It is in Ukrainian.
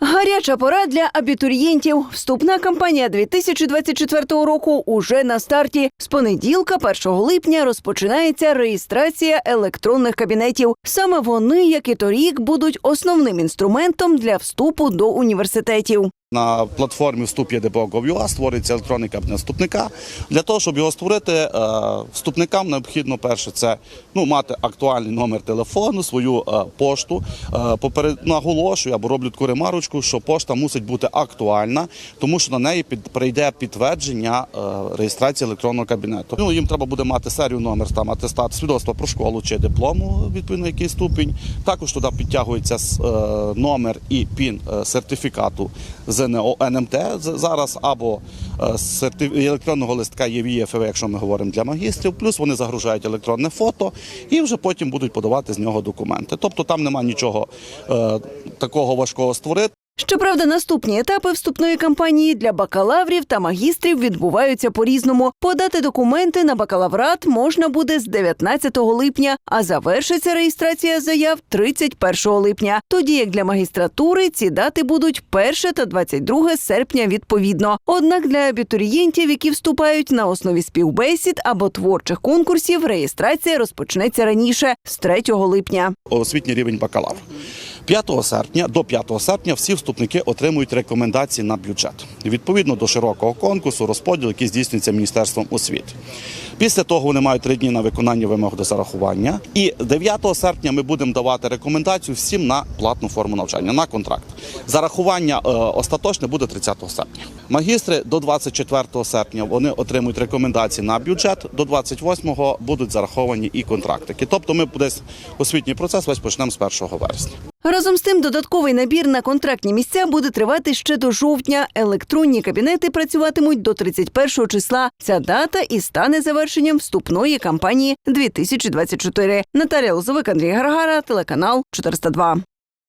Гаряча пора для абітурієнтів. Вступна кампанія 2024 року уже на старті. З понеділка, 1 липня, розпочинається реєстрація електронних кабінетів. Саме вони, як і торік, будуть основним інструментом для вступу до університетів. На платформі вступ.єдбо.gov.ua створюється електронний кабінет вступника. Для того, щоб його створити, е, вступникам необхідно перше це ну, мати актуальний номер телефону, свою е, пошту. Е, Поперед наголошую або роблю таку ремарочку, що пошта мусить бути актуальна, тому що на неї під прийде підтвердження реєстрації електронного кабінету. Ну їм треба буде мати серію номер, там атестат, свідоцтво про школу чи диплому, відповідно який ступінь. Також туди підтягується номер і пін сертифікату ЗНО НМТ з- зараз або е, електронного листка ЄВІФВ, якщо ми говоримо для магістрів. Плюс вони загружають електронне фото і вже потім будуть подавати з нього документи. Тобто там нема нічого е, такого важкого створити. Щоправда, наступні етапи вступної кампанії для бакалаврів та магістрів відбуваються по-різному. Подати документи на бакалаврат можна буде з 19 липня, а завершиться реєстрація заяв 31 липня. Тоді як для магістратури ці дати будуть 1 та 22 серпня відповідно. Однак для абітурієнтів, які вступають на основі співбесід або творчих конкурсів, реєстрація розпочнеться раніше з 3 липня. освітній рівень бакалавр. 5 серпня до 5 серпня всі вступники отримують рекомендації на бюджет відповідно до широкого конкурсу, розподілу, який здійснюється міністерством освіти. Після того вони мають три дні на виконання вимог до зарахування. І 9 серпня ми будемо давати рекомендацію всім на платну форму навчання на контракт. Зарахування е, остаточне буде 30 серпня. Магістри до 24 серпня вони отримують рекомендації на бюджет. До 28-го будуть зараховані і контрактики. Тобто, ми десь освітній процес весь почнемо з 1 вересня. Разом з тим, додатковий набір на контрактні місця буде тривати ще до жовтня. Електронні кабінети працюватимуть до 31 числа. Ця дата і стане завершенням вступної кампанії 2024. Наталія Лозовик, Андрій Гаргара, телеканал 402.